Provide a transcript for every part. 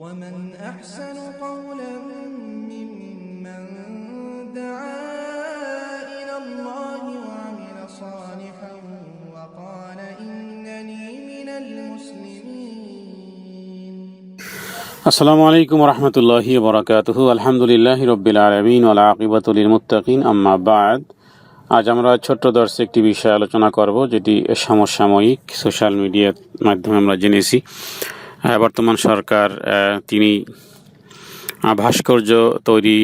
ومن أحسن قولا ممن دعا إلى الله وعمل صالحا وقال إنني من المسلمين আসসালামু আলাইকুম রহমতুল্লাহি বরাকাতুহু আলহামদুলিল্লাহ রব্বিল আলমিন ওলা আকিবাতুলিল মুত্তাকিন আম্মা বাদ আজ আমরা ছোট্ট দর্শে একটি বিষয় আলোচনা করব যেটি সমসাময়িক সোশ্যাল মিডিয়ার মাধ্যমে আমরা জেনেছি আহ, বর্তমান সরকার তিনি ভাস্কর্য তৈরি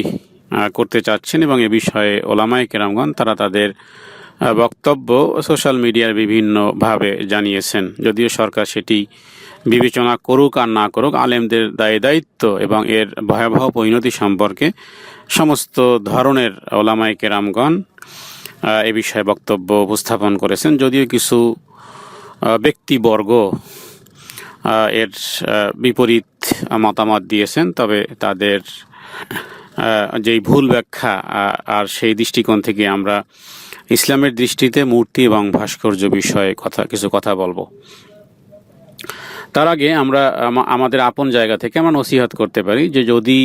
করতে চাচ্ছেন এবং এ বিষয়ে ওলামাই কেরামগণ তারা তাদের বক্তব্য সোশ্যাল মিডিয়ার বিভিন্নভাবে জানিয়েছেন। যদিও সরকার সেটি বিবেচনা করুক আর না করুক, আলেমদের দায় দায়িত্ব এবং এর ভয়াবহ পরিণতি সম্পর্কে সমস্ত ধরনের ওলামাই কেরামগণ এ বিষয়ে বক্তব্য উপস্থাপন করেছেন। যদিও কিছু ব্যক্তিবর্গ এর বিপরীত মতামত দিয়েছেন, তবে তাদের যেই ভুল ব্যাখ্যা আর সেই দৃষ্টিকোণ থেকে আমরা ইসলামের দৃষ্টিতে মূর্তি এবং ভাস্কর্য বিষয়ে কথা, কিছু কথা বলব। তার আগে আমরা আমাদের আপন জায়গা থেকে আমরা নসিহত করতে পারি যে যদি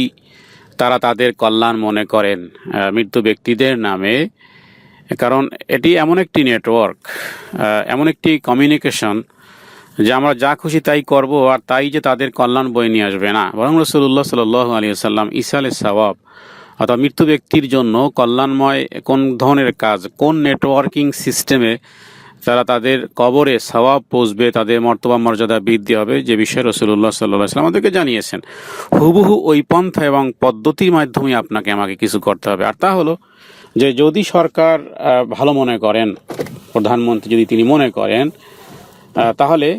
তারা তাদের কল্যাণ মনে করেন মৃত্যু ব্যক্তিদের নামে, কারণ এটি এমন একটি নেটওয়ার্ক এমন একটি কমিউনিকেশন যে আমরা যা খুশি তাই করব আর তাই যে তাদের কল্যাণ বয়ে নিয়ে আসবে, না। বরং রসুল্লাহ সাল আলী সাল্লাম ইসাল সওয়াব অর্থাৎ মৃত্যু ব্যক্তির জন্য কল্যাণময় কোন ধরনের কাজ, কোন নেটওয়ার্কিং সিস্টেমে তারা তাদের কবরে সওয়াব পৌঁছবে, তাদের মর্তবা মর্যাদা বৃদ্ধি হবে, যে বিষয়ে রসুল্লাহ সাল্লাহ সাল্লাম আমাদেরকে জানিয়েছেন। হুবহু ওই পন্থা এবং পদ্ধতির মাধ্যমে আপনাকে আমাকে কিছু করতে হবে। আর তা হলো যে যদি সরকার ভালো মনে করেন, প্রধানমন্ত্রী যদি তিনি মনে করেন তাহলে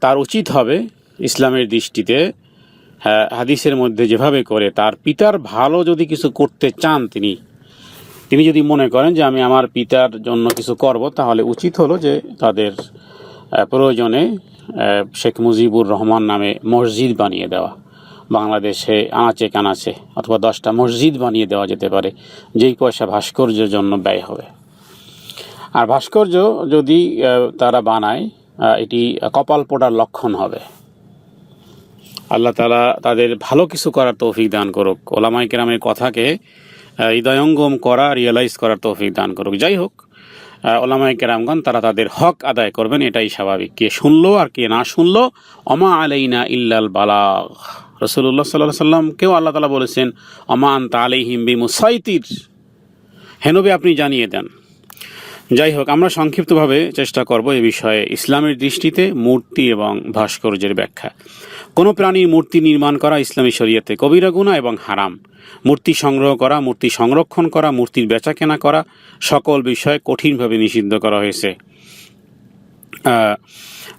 তার উচিত হবে ইসলামের দৃষ্টিতে হ্যাঁ, হাদিসের মধ্যে যেভাবে করে তার পিতার ভালো যদি কিছু করতে চান তিনি তিনি যদি মনে করেন যে আমি আমার পিতার জন্য কিছু করব তাহলে উচিত হলো যে তাদের প্রয়োজনে শেখ মুজিবুর রহমান নামে মসজিদ বানিয়ে দেওয়া বাংলাদেশে আনাচে কানাচে অথবা দশটা মসজিদ বানিয়ে দেওয়া যেতে পারে যেই পয়সা ভাস্কর্যের জন্য ব্যয় হবে। আর ভাস্কর্য যদি তারা বানায় এটি কপাল পোড়ার লক্ষণ হবে। আল্লাহ তালা তাদের ভালো কিছু করার তৌফিক দান করুক। ওলামাই কেরামের কথাকে হৃদয়ঙ্গম করা রিয়েলাইজ করার তৌফিক দান করুক। যাই হোক ওলামাই কেরামগণ, তারা তাদের হক আদায় করবেন, এটাই স্বাভাবিক। কে শুনলো আর কে না শুনলো, অমা আলাইনা ইল্লাল বালাগ। রসুল্লাহ সাল্লাহ সাল্লামকেও আল্লাহ তালা বলেছেন, অমা আন্তা আলাইহিম বি মুসাইতির হেনবে আপনি জানিয়ে দেন। যাই হোক আমরা সংক্ষিপ্তভাবে চেষ্টা করব এ বিষয়ে ইসলামের দৃষ্টিতে মূর্তি এবং ভাস্কর্যের ব্যাখ্যা। কোনো প্রাণীর মূর্তি নির্মাণ করা ইসলামী শরীয়তে কবিরা গুণা এবং হারাম। মূর্তি সংগ্রহ করা, মূর্তি সংরক্ষণ করা, মূর্তির বেচাকেনা করা সকল বিষয় কঠিনভাবে নিষিদ্ধ করা হয়েছে।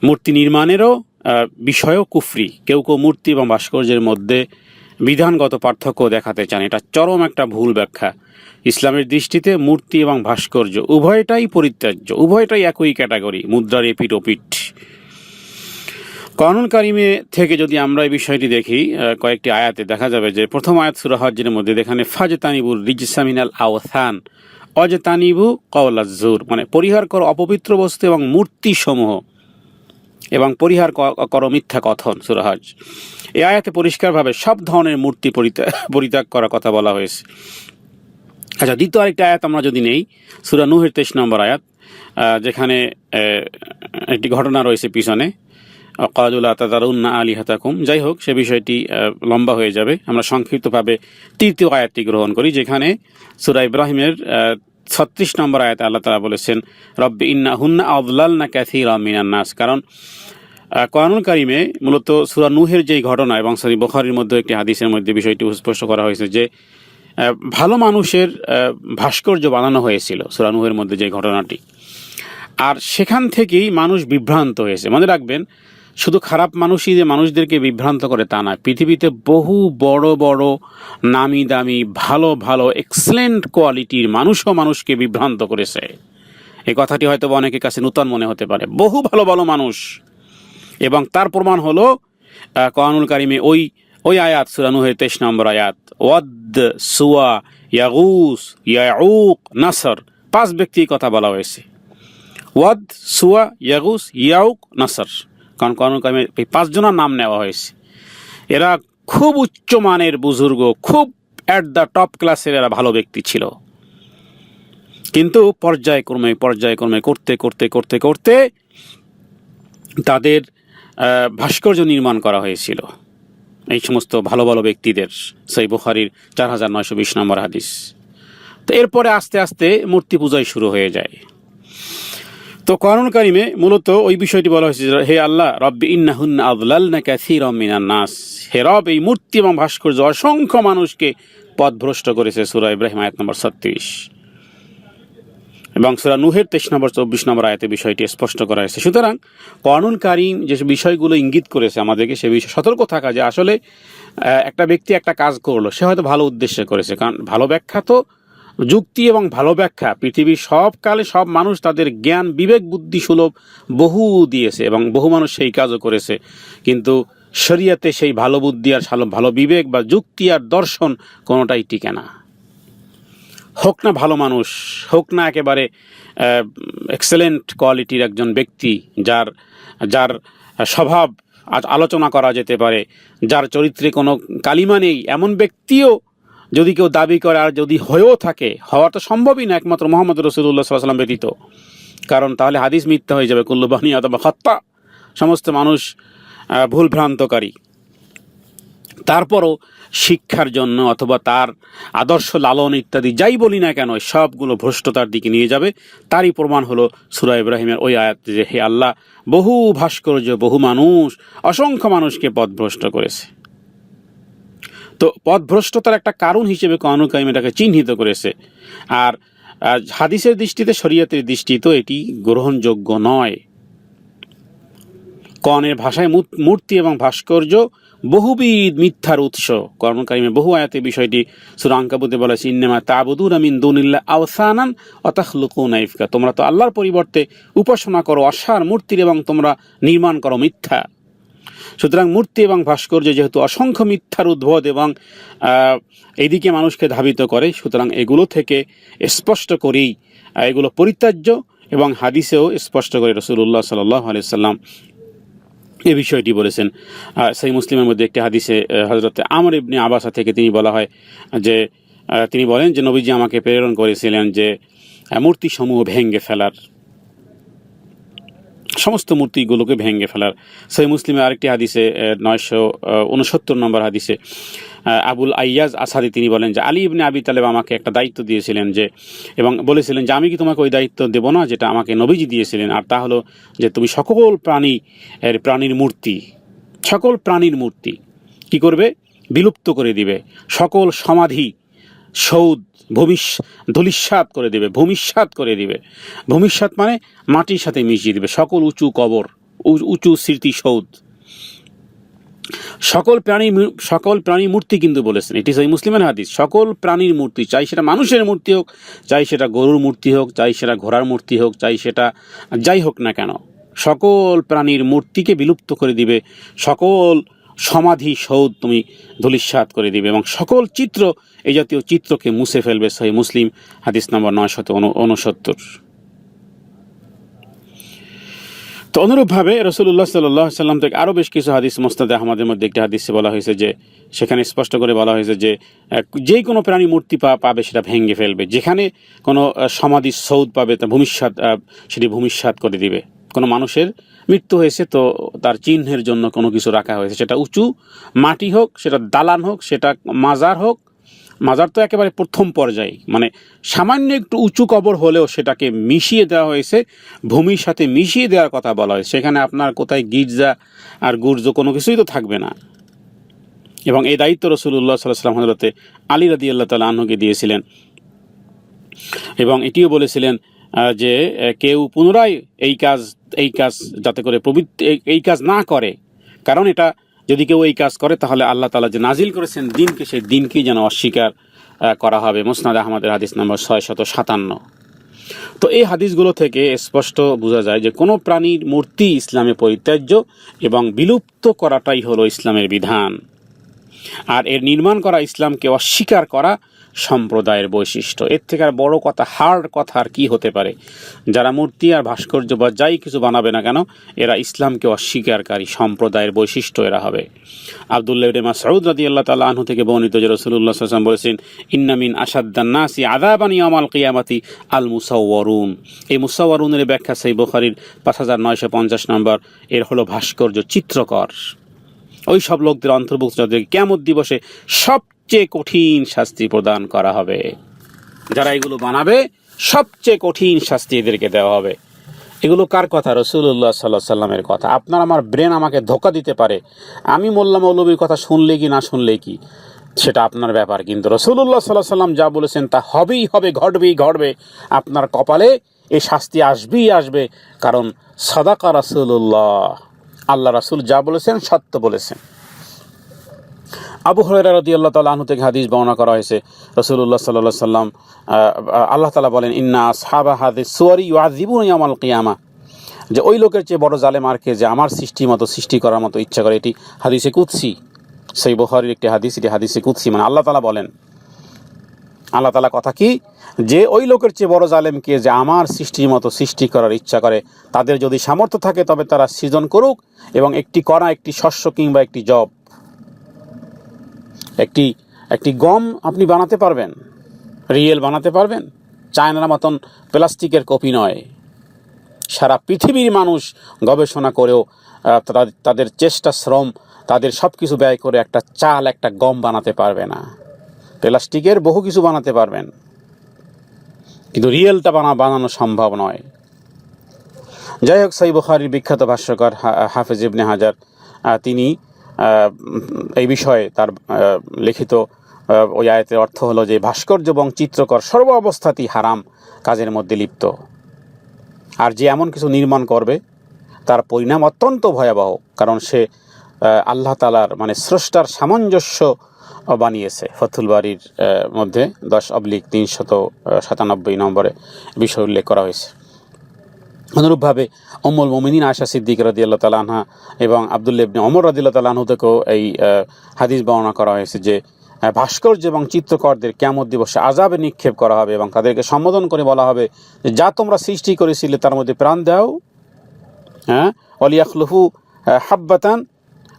মূর্তি নির্মাণেরও বিষয়ও কুফরি। কেউ কেউ মূর্তি এবং ভাস্কর্যের মধ্যে বিধানগত পার্থক্য দেখাতে চান। এটা চরম একটা ভুল ব্যাখ্যা। ইসলামের দৃষ্টিতে মূর্তি এবং ভাস্কর্য উভয়টাই পরিত্যাজ্য, উভয়টাই একই ক্যাটাগরি, মুদ্রার এপিট ওপিট কানুন কারিমে থেকে যদি আমরা এই বিষয়টি দেখি কয়েকটি আয়াতে দেখা যাবে যে প্রথম আয়াত সুরা হজ্জের মধ্যে যেখানে ফাজতানিবুর রিজসামিনাল আওথান অজতানিবু কওলাজুর মানে পরিহার কর অপবিত্র বস্তু এবং মূর্তি সমূহ এবং পরিহার করো মিথ্যা কথন সুরাহাজ এই আয়াতে পরিষ্কারভাবে সব ধরনের মূর্তি পরিত্যাগ করার কথা বলা হয়েছে। আচ্ছা দ্বিতীয় আরেকটা আয়াত আমরা যদি নেই, সুরা নুহের তেইশ নম্বর আয়াত যেখানে একটি ঘটনা রয়েছে পিছনে। কাজুল আতাদারুন্না আলী হাতাকুম যাই হোক, সে বিষয়টি লম্বা হয়ে যাবে। আমরা সংক্ষিপ্তভাবে তৃতীয় আয়াতটি গ্রহণ করি, যেখানে সুরা ইব্রাহিমের ছত্রিশ নম্বর আয়াতে আল্লাহ তালা বলেছেন, রব্বি ইন্না হুন্না আবলাল না ক্যাথি রামিনান নাস। কারণ কোরআনুল কারিমে মূলত সুরা নুহের যেই ঘটনা এবং সরি বখারির মধ্যে একটি হাদিসের মধ্যে বিষয়টি স্পষ্ট করা হয়েছে যে ভালো মানুষের ভাস্কর্য বানানো হয়েছিল সুরা নুহের মধ্যে যে ঘটনাটি। আর সেখান থেকেই মানুষ বিভ্রান্ত হয়েছে। মনে রাখবেন, শুধু খারাপ মানুষই যে মানুষদেরকে বিভ্রান্ত করে তা নয়, পৃথিবীতে বহু বড় বড়, নামি দামি, ভালো ভালো এক্সেলেন্ট কোয়ালিটির মানুষও মানুষকে বিভ্রান্ত করেছে। এই কথাটি হয়তো অনেকের কাছে নূতন মনে হতে পারে। বহু ভালো ভালো মানুষ এবং তার প্রমাণ হলো কোরআনুল কারিমে ওই ওই আয়াত সুরানুহের তেইশ নম্বর আয়াত, ওয়াদ সুয়া ইয়াগুস ইয়াউক নাসর, পাঁচ ব্যক্তির কথা বলা হয়েছে। ওয়াদ সুয়া ইয়াগুস ইয়াউক নাসর, কারণ কোরআনুল কারিমে এই পাঁচজনের নাম নেওয়া হয়েছে। এরা খুব উচ্চমানের বুজুর্গ, খুব অ্যাট দ্য টপ ক্লাসের এরা ভালো ব্যক্তি ছিল। কিন্তু পর্যায়ক্রমে পর্যায়ক্রমে করতে করতে করতে করতে তাদের ভাস্কর্য নির্মাণ করা হয়েছিল। এই সমস্ত ভালো ভালো ব্যক্তিদের, সেই বুখারির চার হাজার নয়শো বিশ নম্বর হাদিস। তো এরপরে আস্তে আস্তে মূর্তি পূজাই শুরু হয়ে যায়। তো করণ কারিমে মূলত ওই বিষয়টি বলা হয়েছে হে আল্লাহ, রব্বি ইন্নাহুন আদলাল না ক্যাথির নাস। হে রব, এই মূর্তি এবং ভাস্কর্য অসংখ্য মানুষকে পথভ্রষ্ট করেছে সুরা ইব্রাহিম আয়াত নম্বর ছত্রিশ। এবং সুরা নুহের তেইশ নম্বর, চব্বিশ নম্বর আয়তে বিষয়টি স্পষ্ট করা হয়েছে। সুতরাং কর্নুল কারিম যে বিষয়গুলো ইঙ্গিত করেছে আমাদেরকে, সে বিষয়ে সতর্ক থাকা যে আসলে একটা ব্যক্তি একটা কাজ করল, সে হয়তো ভালো উদ্দেশ্যে করেছে। কারণ ভালো ব্যাখ্যা তো যুক্তি এবং ভালো ব্যাখ্যা, পৃথিবীর সব কালে সব মানুষ তাদের জ্ঞান, বিবেক, বুদ্ধি, সুলভ বহু দিয়েছে এবং বহু মানুষ সেই কাজও করেছে। কিন্তু শরিয়াতে সেই ভালো বুদ্ধি আর ভালো বিবেক বা যুক্তি আর দর্শন কোনোটাই টিকে না। হোক না ভালো মানুষ, হোক না একেবারে এক্সেলেন্ট কোয়ালিটির একজন ব্যক্তি যার যার স্বভাব আজ আলোচনা করা যেতে পারে, যার চরিত্রে কোনো কালিমা নেই, এমন ব্যক্তিও যদি কেউ দাবি করে আর যদি হয়েও থাকে, হওয়া তো সম্ভবই না একমাত্র মোহাম্মদ রসুল্লাহ সাল্লাম ব্যতীত। কারণ তাহলে হাদিস মিথ্যা হয়ে যাবে কুল্লুবাহনী অথবা হত্যা সমস্ত মানুষ ভুলভ্রান্তকারী তারপরও শিক্ষার জন্য অথবা তার আদর্শ লালন ইত্যাদি যাই বলি না কেন, সবগুলো ভ্রষ্টতার দিকে নিয়ে যাবে। তারই প্রমাণ হলো সুরা ইব্রাহিমের ওই আয়াত যে, হে আল্লাহ, বহু ভাস্কর্য, বহু মানুষ, অসংখ্য মানুষকে পথভ্রষ্ট করেছে। তো পথভ্রষ্টতার একটা কারণ হিসেবে কানুকাইম এটাকে চিহ্নিত করেছে। আর হাদিসের দৃষ্টিতে শরীয়তের দৃষ্টিতেও এটি গ্রহণযোগ্য নয়। কনের ভাষায় মূর্তি এবং ভাস্কর্য বহুবিধ মিথ্যার উৎস। কর্মকারিমে বহু আয়াতে বিষয়টি সুরাঙ্কাবুতে বলেছে ইন্নেমা তাবুদুর আমিন দুনিল্লা আওসানান অতাহলুকু নাইফকা তোমরা তো আল্লাহর পরিবর্তে উপাসনা করো অসার মূর্তির এবং তোমরা নির্মাণ করো মিথ্যা। সুতরাং মূর্তি এবং ভাস্কর্য যেহেতু অসংখ্য মিথ্যার উদ্ভব এবং আহ, এইদিকে মানুষকে ধাবিত করে সুতরাং এগুলো থেকে স্পষ্ট করেই এগুলো পরিত্যাজ্য এবং হাদিসেও স্পষ্ট করে রসুল্লাহ সাল্লাহ আলিয়াল্লাম এ বিষয়টি বলেছেন। আর সেই মুসলিমের মধ্যে একটি হাদিসে হজরত আমর ইবনে আবাসা থেকে তিনি বলা হয় যে তিনি বলেন যে, নবীজি আমাকে প্রেরণ করেছিলেন যে মূর্তিসমূহ ভেঙ্গে ফেলার সমস্ত মূর্তিগুলোকে ভেঙে ফেলার। সেই মুসলিমে আরেকটি হাদিসে নয়শো উনসত্তর নম্বর হাদিসে আবুল আইয়াজ আসাদি তিনি বলেন যে, আলী ইবনে আবি তালেব আমাকে একটা দায়িত্ব দিয়েছিলেন যে, এবং বলেছিলেন যে, আমি কি তোমাকে ওই দায়িত্ব দেবো না যেটা আমাকে নবীজি দিয়েছিলেন? আর তা হলো যে, তুমি সকল প্রাণী এর প্রাণীর মূর্তি, সকল প্রাণীর মূর্তি কি করবে? বিলুপ্ত করে দিবে। সকল সমাধি সৌদ ভূমিস ধূলিস্বাদ করে দেবে ভূমিস্বাদ করে দিবে। ভূমিস্বাদ মানে মাটির সাথে মিশিয়ে দেবে, সকল উঁচু কবর, উঁচু স্মৃতিসৌধ। সকল প্রাণী সকল প্রাণী মূর্তি কিন্তু বলেছেন, এটি সেই মুসলিমের হাদিস, সকল প্রাণীর মূর্তি, চাই সেটা মানুষের মূর্তি হোক, চাই সেটা গরুর মূর্তি হোক, চাই সেটা ঘোড়ার মূর্তি হোক, চাই সেটা যাই হোক না কেন, সকল প্রাণীর মূর্তিকে বিলুপ্ত করে দিবে, সকল সমাধি সৌধ তুমি ধূলিস্বাদ করে দিবে এবং সকল চিত্র, এই জাতীয় চিত্রকে মুছে ফেলবে সেই মুসলিম, হাদিস নম্বর নয়শত উনসত্তর তো অনুরূপভাবে রসুল্লাহ সাল্লাহ সাল্লাম থেকে আরও বেশ কিছু হাদিস মোস্তাদ আহমদের মধ্যে একটি হাদিসে বলা হয়েছে যে, সেখানে স্পষ্ট করে বলা হয়েছে যে যে কোনো প্রাণী মূর্তি পা পাবে সেটা ভেঙে ফেলবে। যেখানে কোনো সমাধি সৌদ পাবে তা ভূমিষ্যাত সেটি ভূমিষ্যাত করে দিবে। কোনো মানুষের মৃত্যু হয়েছে তো তার চিহ্নের জন্য কোনো কিছু রাখা হয়েছে। সেটা উঁচু মাটি হোক, সেটা দালান হোক, সেটা মাজার হোক, মাজার তো একেবারে প্রথম পর্যায়ে। মানে সামান্য একটু উঁচু কবর হলেও সেটাকে মিশিয়ে দেওয়া হয়েছে। ভূমির সাথে মিশিয়ে দেওয়ার কথা বলা হয়েছে। সেখানে আপনার কোথায় গির্জা আর গুর্জ কোনো কিছুই তো থাকবে না। এবং এই দায়িত্ব রসুল্লাহ সাল্লাহ সাল্লাম হজরতে আলী রাদি আল্লাহ তালা আহ্নকে দিয়েছিলেন। এবং এটিও বলেছিলেন যে কেউ পুনরায় এই কাজ এই কাজ যাতে করে প্রবৃত্তি এই- এই কাজ না করে। কারণ এটা যদি কেউ এই কাজ করে, তাহলে আল্লাহ তালা যে নাজিল করেছেন দিনকে, সেই দিনকেই যেন অস্বীকার করা হবে। মুসনাদ আহমদের হাদিস নম্বর ছয় শত সাতান্ন। তো এই হাদিসগুলো থেকে স্পষ্ট বোঝা যায় যে, কোনো প্রাণীর মূর্তি ইসলামে পরিত্যাজ্য এবং বিলুপ্ত করাটাই হলো ইসলামের বিধান। আর এর নির্মাণ করা ইসলামকে অস্বীকার করা সম্প্রদায়ের বৈশিষ্ট্য। এর থেকে আর বড় কথা, হার্ড কথা আর কি হতে পারে? যারা মূর্তি আর ভাস্কর্য বা যাই কিছু বানাবে না কেন, এরা ইসলামকে অস্বীকারী সম্প্রদায়ের বৈশিষ্ট্য এরা হবে। আবদুল্লাহ মাসউদ রাদিয়াল্লাহু তাআলা আনহু থেকে বর্ণিত যে আলাইহি ওয়াসাল্লাম বলেছেন ইন্নামিন আসাদ্দান নাসি আযাবান ইয়াউমাল কিয়ামাতি আল মুসাওয়ারুন এই মুসাওয়ারুনের ব্যাখ্যা সেই বোখারির পাঁচ হাজার নয়শো পঞ্চাশ নম্বর। এর হলো ভাস্কর্য চিত্রকর। ওই সব লোকদের অন্তর্ভুক্ত যাদেরকে কেমন দিবসে সবচেয়ে কঠিন শাস্তি প্রদান করা হবে। যারা এগুলো বানাবে, সবচেয়ে কঠিন শাস্তি এদেরকে দেওয়া হবে। এগুলো কার কথা? রসুল্লাহ সাল্লাহ সাল্লামের কথা। আপনার আমার ব্রেন আমাকে ধোকা দিতে পারে। আমি মোল্লা মৌলবীর কথা শুনলে কি, না শুনলে কি? সেটা আপনার ব্যাপার। কিন্তু রসুল্লাহ সাল্লাহ সাল্লাম যা বলেছেন, তা হবেই হবে, ঘটবেই ঘটবে। আপনার কপালে এই শাস্তি আসবেই আসবে। কারণ সাদাকা রাসুল্লাহ আল্লাহ রাসুল যা বলেছেন, সত্য বলেছেন। আবু হরেরা রদি আল্লাহ তালা আনহু থেকে হাদিস বর্ণনা করা হয়েছে। রসুল্লাহ সাল্লাহ সাল্লাম আল্লাহ তালা বলেন, ইন্না সাহাবা হাদিস সুয়ারি ওয়াজিবুন ইয়ামাল কিয়ামা। যে ওই লোকের চেয়ে বড় জালেম আর কে যে আমার সৃষ্টি মতো, সৃষ্টি করার মতো ইচ্ছা করে। এটি হাদিসে কুৎসি সেই বহরের একটি হাদিস, এটি হাদিসে কুৎসি মানে আল্লাহ তালা বলেন, আল্লাহ তালা কথা কি? যে ওই লোকের চেয়ে বড় জালেমকে যে আমার সৃষ্টির মতো সৃষ্টি করার ইচ্ছা করে, তাদের যদি সামর্থ্য থাকে তবে তারা সৃজন করুক এবং একটি কণা, একটি শস্য কিংবা একটি জব একটি একটি গম আপনি বানাতে পারবেন। রিয়েল বানাতে পারবেন। চায়নার মতন প্লাস্টিকের কপি নয়। সারা পৃথিবীর মানুষ গবেষণা করেও তাদের চেষ্টা, শ্রম, তাদের সব কিছু ব্যয় করে একটা চাল, একটা গম বানাতে পারবে না। প্লাস্টিকের বহু কিছু বানাতে পারবেন। কিন্তু রিয়েলটা বানা, বানানো সম্ভব নয়। যাই হোক, সাই বুখারির বিখ্যাত ভাষ্যকার হাফেজ ইবনে হাজার তিনি এই বিষয়ে তার লিখিত ওই আয়তের অর্থ হলো যে ভাস্কর্য এবং চিত্রকর সর্ব অবস্থাতেই হারাম কাজের মধ্যে লিপ্ত। আর যে এমন কিছু নির্মাণ করবে, তার পরিণাম অত্যন্ত ভয়াবহ, কারণ সে আল্লাহ তালার মানে স্রষ্টার সামঞ্জস্য বানিয়েছে। ফতুল বাড়ির মধ্যে দশ অবলিক তিনশত সাতানব্বই নম্বরে বিষয় উল্লেখ করা হয়েছে। অনুরূপভাবে অমল মোমিনিন আশা সিদ্দিক রাদি আল্লাহ তালাহা এবং আবদুল্লা ইবনে অমর রাদি আল্লাহ তালাহ থেকেও এই হাদিস বর্ণনা করা হয়েছে যে ভাস্কর্য এবং চিত্রকরদের কেমন দিবসে আজাবে নিক্ষেপ করা হবে এবং তাদেরকে সম্বোধন করে বলা হবে যে, যা তোমরা সৃষ্টি করেছিলে তার মধ্যে প্রাণ দাও হ্যাঁ? অলিয়াখলুফু হাব্বাতান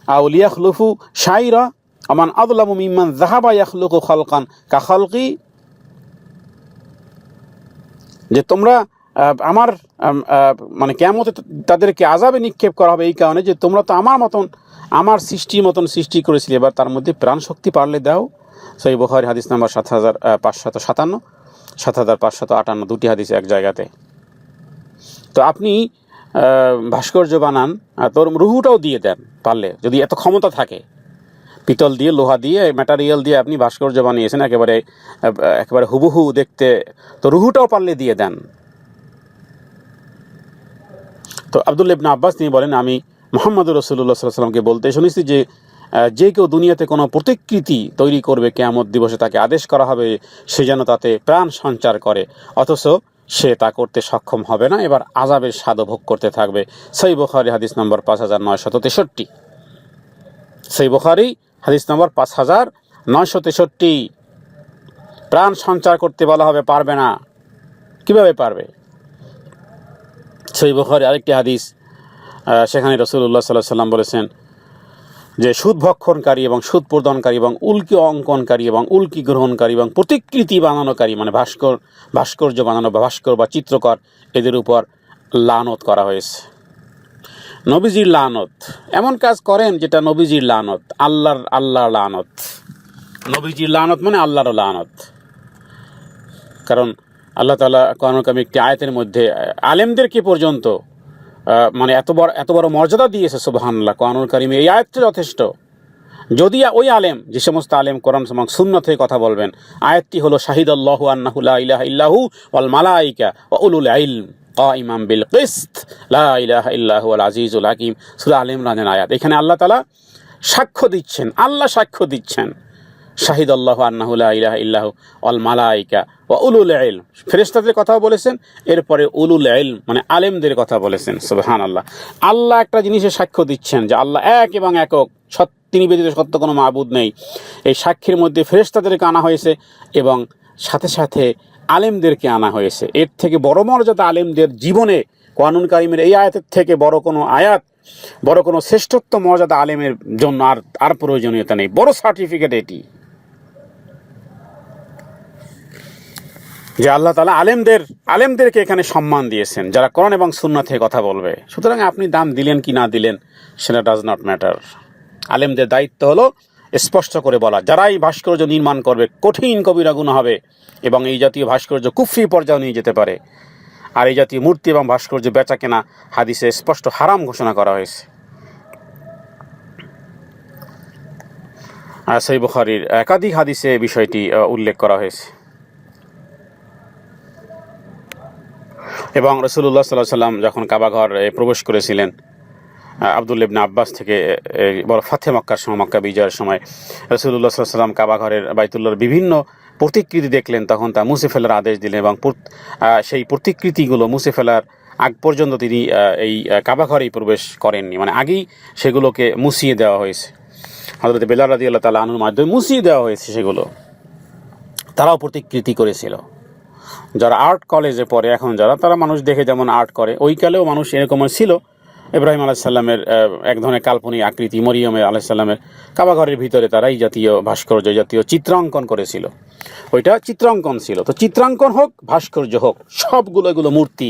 আউলিয়াখলুফু শাইরা আমান আদুল্লামু মিম্মান জাহাবা ইয়াখলুকু খালকান কা খালকি যে, তোমরা আমার মানে কেমতে তাদেরকে আজাবে নিক্ষেপ করা হবে এই কারণে যে তোমরা তো আমার মতন, আমার সৃষ্টির মতন সৃষ্টি করেছিলে। এবার তার মধ্যে প্রাণ শক্তি পারলে দাও। সেই বখারি হাদিস নাম্বার সাত হাজার পাঁচশত সাতান্ন, সাত হাজার পাঁচশত আটান্ন, দুটি হাদিস এক জায়গাতে। তো আপনি ভাস্কর্য বানান তোর রুহুটাও দিয়ে দেন পারলে, যদি এত ক্ষমতা থাকে। পিতল দিয়ে, লোহা দিয়ে ম্যাটারিয়াল দিয়ে আপনি ভাস্কর্য বানিয়েছেন, একেবারে একেবারে হুবহু দেখতে, তো রুহুটাও পারলে দিয়ে দেন। তো আবদুল্লা ইবনা আব্বাস তিনি বলেন, আমি মোহাম্মদ রসুল্লাহ সাল্লামকে বলতে শুনেছি যে যে কেউ দুনিয়াতে কোনো প্রতিকৃতি তৈরি করবে, কেয়ামত দিবসে তাকে আদেশ করা হবে, সে যেন তাতে প্রাণ সঞ্চার করে, অথচ সে তা করতে সক্ষম হবে না, এবার আজাবের স্বাদ ভোগ করতে থাকবে। সেই বখারি হাদিস নম্বর পাঁচ হাজার নয়শত তেষট্টি। সেই বখারি হাদিস নম্বর পাঁচ হাজার নয়শো তেষট্টি। প্রাণ সঞ্চার করতে বলা হবে, পারবে না। কীভাবে পারবে? সেই বখারি আরেকটি হাদিস সেখানে রসুল্লাহ সাল্লাহ সাল্লাম বলেছেন যে সুদ ভক্ষণকারী এবং সুদ প্রদানকারী এবং উল্কি অঙ্কনকারী এবং উল্কি গ্রহণকারী এবং প্রতিকৃতি বানানোকারী মানে ভাস্কর, ভাস্কর্য বানানো বা ভাস্কর বা চিত্রকর এদের উপর লানত করা হয়েছে। নবীজির লানত, এমন কাজ করেন যেটা নবীজির লানত, আল্লাহর আল্লাহর লানত। নবীজির লানত মানে আল্লাহর লানত। কারণ আল্লাহ তালা কানুকামি একটি আয়তের মধ্যে আলেমদেরকে পর্যন্ত মানে এত বড় এত বড় মর্যাদা দিয়েছে সুবাহান্লাহ কানুল কারিমে এই আয়াতটা যথেষ্ট। যদি ওই আলেম, যে সমস্ত আলেম কোরআন এবং শূন্য থেকে কথা বলবেন, আয়াতটি হলো শাহিদ আল্লাহ আন্নাহু লা ইলাহা ইল্লাহু ওয়াল মালাইকা ওয়া উলুল ইলম কাইমাম বিল কিসত। লা ইলাহা ইল্লাহু আল আজিজুল হাকিম। সূরা আল ইমরানের আয়াত। এখানে আল্লাহ তালা সাক্ষ্য দিচ্ছেন, আল্লাহ সাক্ষ্য দিচ্ছেন শাহিদ আল্লাহ আন্নাহু লা ইলাহা ইল্লাহু ওয়াল মালাইকা ওয়া উলুল ইলম। ফেরেশতাদের কথাও বলেছেন, এরপরে উলুল ইলম মানে আলেমদের কথা বলেছেন, সুবহানাল্লাহ। আল্লাহ আল্লাহ একটা জিনিসের সাক্ষ্য দিচ্ছেন যে আল্লাহ এক এবং একক তিনি ব্যতীত সত্য কোনো মাবুদ নেই। এই সাক্ষীর মধ্যে ফেরেশতাদেরকে আনা হয়েছে এবং সাথে সাথে আলেমদেরকে আনা হয়েছে। এর থেকে বড় মর্যাদা আলেমদের জীবনে। কোয়ানুন কারিমের এই আয়াতের থেকে বড় কোনো আয়াত, বড় কোনো শ্রেষ্ঠত্ব মর্যাদা আলেমের জন্য আর আর প্রয়োজনীয়তা নেই। বড় সার্টিফিকেট এটি। যে আল্লাহ তালা আলেমদের, আলেমদেরকে এখানে সম্মান দিয়েছেন, যারা কোরআন এবং সুন্না থেকে কথা বলবে। সুতরাং আপনি দাম দিলেন কি না দিলেন, সেটা ডাজ নট ম্যাটার আলেমদের দায়িত্ব হলো স্পষ্ট করে বলা, যারাই ভাস্কর্য নির্মাণ করবে, কঠিন কবিরা গুণ হবে, এবং এই জাতীয় ভাস্কর্য কুফরি পর্যায়ে নিয়ে যেতে পারে। আর এই জাতীয় মূর্তি এবং ভাস্কর্য বেচা কেনা হাদিসে স্পষ্ট হারাম ঘোষণা করা হয়েছে। আর সেই বুখারির একাধিক হাদিসে বিষয়টি উল্লেখ করা হয়েছে। এবং রসুল্লাহ সাল্লাহ সাল্লাম যখন কাবাঘর প্রবেশ করেছিলেন আবদুল ইবনা আব্বাস থেকে বড় ফাতে মক্কার সময়, মক্কা বিজয়ের সময় রসুল্লাহ সাল্লাহ সাল্লাম কাবাঘরের বাইতুল্লার বিভিন্ন প্রতিকৃতি দেখলেন। তখন তা মুছে ফেলার আদেশ দিলেন এবং সেই প্রতিকৃতিগুলো মুছে ফেলার আগ পর্যন্ত তিনি এই কাবাঘরেই প্রবেশ করেননি। মানে আগেই সেগুলোকে মুছিয়ে দেওয়া হয়েছে। হজরত বেলাল রাদি আল্লাহ তালা আনুর মাধ্যমে মুছিয়ে দেওয়া হয়েছে সেগুলো। তারাও প্রতিকৃতি করেছিল। যারা আর্ট কলেজে পড়ে এখন যারা, তারা মানুষ দেখে যেমন আর্ট করে। ওই কালেও মানুষ এরকম ছিল। ইব্রাহিম আলাইসাল্লামের এক ধরনের কাল্পনিক আকৃতি মরিয়মের আলাইসাল্লামের কাবাঘরের ভিতরে তারা এই জাতীয় ভাস্কর্য, জাতীয় চিত্রাঙ্কন করেছিল। ওইটা চিত্রাঙ্কন ছিল। তো চিত্রাঙ্কন হোক, ভাস্কর্য হোক, সবগুলো এগুলো মূর্তি।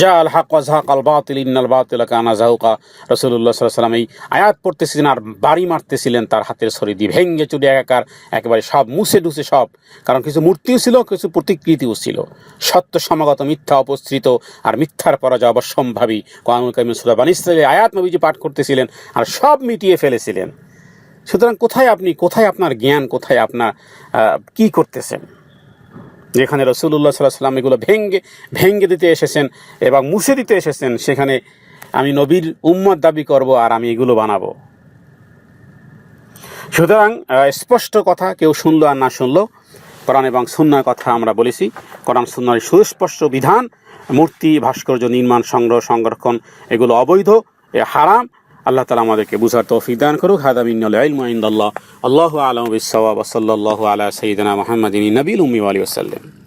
যা আল হাক ওয়াজহাক আল বাতিল, ইন্নাল বাতিল কানা জাহুকা রসুল্লাহ সাল্লাম এই আয়াত পড়তেছিলেন আর বাড়ি মারতেছিলেন তার হাতের ছড়ি দিয়ে। ভেঙ্গে চুরি একাকার, একেবারে সব মুছে ডুছে সব। কারণ কিছু মূর্তিও ছিল, কিছু প্রতিকৃতিও ছিল। সত্য, সমাগত, মিথ্যা অপসৃত আর মিথ্যার পরাজয় অবশ্যম্ভাবী। কোরআনুল কামিম সুরা বানিস্তালে আয়াত নবীজি পাঠ করতেছিলেন আর সব মিটিয়ে ফেলেছিলেন। সুতরাং কোথায় আপনি, কোথায় আপনার জ্ঞান, কোথায় আপনার কি করতেছেন? যেখানে রসুল্লাহ সাল্লাহ সাল্লাম এগুলো ভেঙ্গে ভেঙ্গে দিতে এসেছেন এবং মুছে দিতে এসেছেন, সেখানে আমি নবীর উম্মত দাবি করব আর আমি এগুলো বানাবো। সুতরাং স্পষ্ট কথা, কেউ শুনলো আর না শুনলো, কোরআন এবং সুন্নার কথা আমরা বলেছি। কোরআন সুন্নার সুস্পষ্ট বিধান, মূর্তি, ভাস্কর্য, নির্মাণ, সংগ্রহ, সংরক্ষণ, এগুলো অবৈধ, এ হারাম আল্লাহ তালা আমাদেরকে বুঝার তৌফিক দান করুক। হাদাবিন্নাল ইলমু ইনদাল্লাহ। আল্লাহু আলম সাল্লাল্লাহু আলা সঈদানা মুহাম্মাদিন নবীল উমি আলী আসাল্লাম